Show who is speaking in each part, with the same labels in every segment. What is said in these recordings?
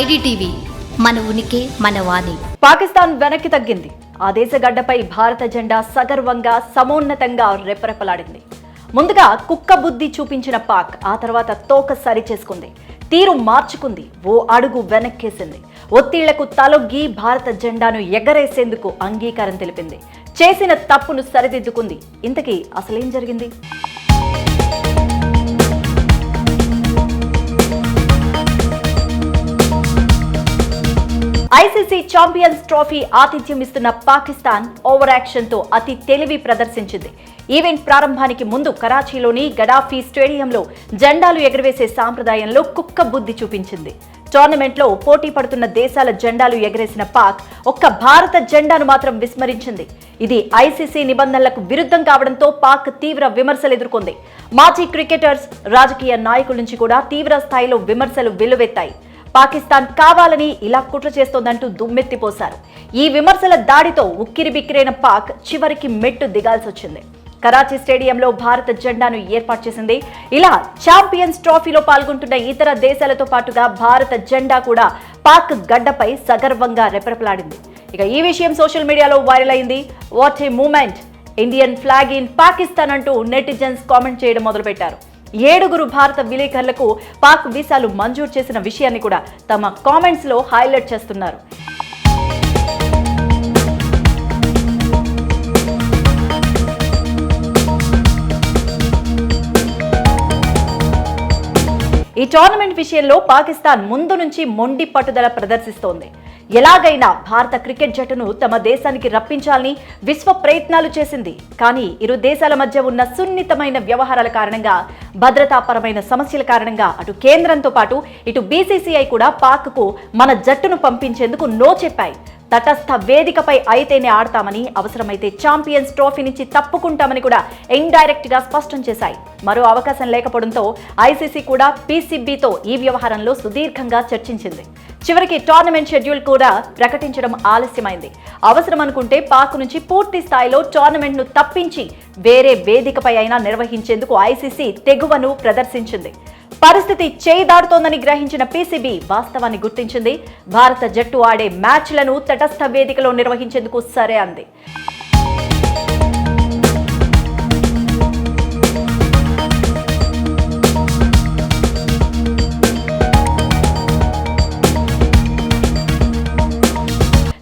Speaker 1: IDTV మన ఉనికి మన వాణి.
Speaker 2: పాకిస్తాన్ వెనక్కి తగ్గింది. ఆ దేశ గడ్డపై భారత జెండా సగర్వంగా సమోన్నతంగా రెపరెపలాడింది. ముందుగా కుక్క బుద్ధి చూపించిన పాక్ ఆ తర్వాత తోక సరి చేసుకుంది. తీరు మార్చుకుంది. ఓ అడుగు వెనక్కేసింది. ఒత్తిళ్ళకు తలొగ్గి భారత జెండాను ఎగరేసేందుకు అంగీకారం తెలిపింది. చేసిన తప్పును సరిదిద్దుకుంది. ఇంతకీ అసలేం జరిగింది? ఐసీసీ ఛాంపియన్స్ ట్రోఫీ ఆతిథ్యం ఇస్తున్న పాకిస్తాన్ ఓవర్ యాక్షన్తో అతి తెలివి ప్రదర్శించింది. ఈవెంట్ ప్రారంభానికి ముందు కరాచీలోని గడాఫీ స్టేడియంలో జెండాలు ఎగరవేసే సాంప్రదాయంలో కుక్క బుద్ధి చూపించింది. టోర్నమెంట్లో పోటీ పడుతున్న దేశాల జెండాలు ఎగరేసిన పాక్ ఒక్క భారత జెండాను మాత్రం విస్మరించింది. ఇది ఐసీసీ నిబంధనలకు విరుద్ధం కావడంతో పాక్ తీవ్ర విమర్శలు ఎదుర్కొంది. మాజీ క్రికెటర్స్ రాజకీయ నాయకుల నుంచి కూడా తీవ్ర స్థాయిలో విమర్శలు వెల్లువెత్తాయి. పాకిస్తాన్ కావాలని ఇలా కుట్ర చేస్తోందంటూ దుమ్మెత్తిపోశారు. ఈ విమర్శల దాడితో ఉక్కిరి బిక్కిరైన పాక్ చివరికి మెట్టు దిగాల్సి వచ్చింది కరాచీ స్టేడియంలో భారత జెండాను ఏర్పాటు చేసింది. ఇలా ఛాంపియన్స్ ట్రోఫీలో పాల్గొంటున్న ఇతర దేశాలతో పాటుగా భారత జెండా కూడా పాక్ గడ్డపై సగర్వంగా రెపరెపలాడింది. ఇక ఈ విషయం సోషల్ మీడియాలో వైరల్ అయింది. What a moment! Indian flag in Pakistan అంటూ నెటిజన్స్ కామెంట్ చేయడం మొదలుపెట్టారు. ఏడుగురు భారత విలేకరులకు పాక్ వీసాలు మంజూరు చేసిన విషయాన్ని కూడా తమ కామెంట్స్లో హైలైట్ చేస్తున్నారు. ఈ టోర్నమెంట్ విషయంలో పాకిస్తాన్ ముందు నుంచి మొండి పట్టుదల ప్రదర్శిస్తోంది. ఎలాగైనా భారత క్రికెట్ జట్టును తమ దేశానికి రప్పించాలని విశ్వ ప్రయత్నాలు చేసింది. కానీ ఇరు దేశాల మధ్య ఉన్న సున్నితమైన వ్యవహారాల కారణంగా భద్రతాపరమైన సమస్యల కారణంగా అటు కేంద్రంతో పాటు ఇటు బీసీసీఐ కూడా పాక్కు మన జట్టును పంపించేందుకు నో చెప్పాయి. తటస్థ వేదికపై అయితేనే ఆడతామని అవసరమైతే ఛాంపియన్స్ ట్రోఫీ నుంచి తప్పుకుంటామని కూడా ఇండైరెక్ట్గా స్పష్టం చేశాయి. మరో అవకాశం లేకపోవడంతో ఐసీసీ కూడా పీసీబీతో ఈ వ్యవహారంలో సుదీర్ఘంగా చర్చించింది. చివరికి టోర్నమెంట్ షెడ్యూల్ కూడా ప్రకటించడం ఆలస్యమైంది. అవసరం అనుకుంటే పాక్ నుంచి పూర్తి స్థాయిలో టోర్నమెంట్ను తప్పించి వేరే వేదికపై అయినా నిర్వహించేందుకు ఐసీసీ తెగువను ప్రదర్శించింది. పరిస్థితి చేయిదాడుతోందని గ్రహించిన పీసీబీ వాస్తవాన్ని గుర్తించింది. భారత జట్టు ఆడే మ్యాచ్లను తటస్థ వేదికలో నిర్వహించేందుకు సరే అంది.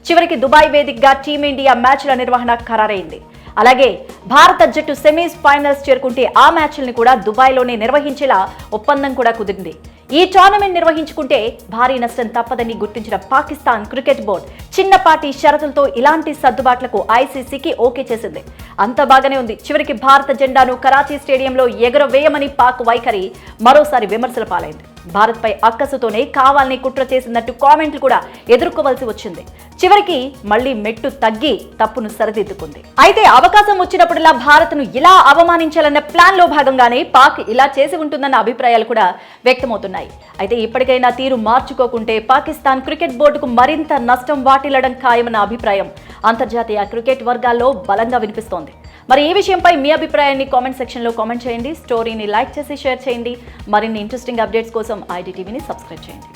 Speaker 2: చివరికి దుబాయ్ వేదికగా టీమిండియా మ్యాచ్ల నిర్వహణ ఖరారైంది. అలాగే భారత జట్టు సెమీస్ ఫైనల్స్ చేరుకుంటే ఆ మ్యాచ్ల్ని కూడా దుబాయ్లోనే నిర్వహించేలా ఒప్పందం కూడా కుదిరింది. ఈ టోర్నమెంట్ నిర్వహించుకుంటే భారీ నష్టం తప్పదని గుర్తించిన పాకిస్తాన్ క్రికెట్ బోర్డు చిన్నపాటి షరతులతో ఇలాంటి సర్దుబాట్లకు ఐసీసీకి ఓకే చేసింది. అంత బాగానే ఉంది. చివరికి భారత జెండాను కరాచీ స్టేడియంలో ఎగరవేయమని పాక్ వైఖరి మరోసారి విమర్శల పాలైంది. భారత్పై అక్కసుతోనే కావాలని కుట్ర చేసినట్టు కామెంట్లు కూడా ఎదుర్కోవాల్సి వచ్చింది. చివరికి మళ్ళీ మెట్టు తగ్గి తప్పును సరిదిద్దుకుంది. అయితే అవకాశం వచ్చినప్పుడల్లా భారత్ను ఇలా అవమానించాలన్న ప్లాన్లో భాగంగానే పాక్ ఇలా చేసి ఉంటుందన్న అభిప్రాయాలు కూడా వ్యక్తమవుతున్నాయి. అయితే ఇప్పటికైనా తీరు మార్చుకోకుంటే పాకిస్తాన్ క్రికెట్ బోర్డుకు మరింత నష్టం వాటిల్లడం ఖాయమన్న అభిప్రాయం అంతర్జాతీయ క్రికెట్ వర్గాల్లో బలంగా వినిపిస్తోంది. మరి ఈ విషయంపై మీ అభిప్రాయాన్ని కామెంట్ సెక్షన్లో కామెంట్ చేయండి. స్టోరీని లైక్ చేసి షేర్ చేయండి. మరిన్ని ఇంట్రెస్టింగ్ అప్డేట్స్ కోసం ఐడి టీవీని సబ్స్క్రైబ్ చేయండి.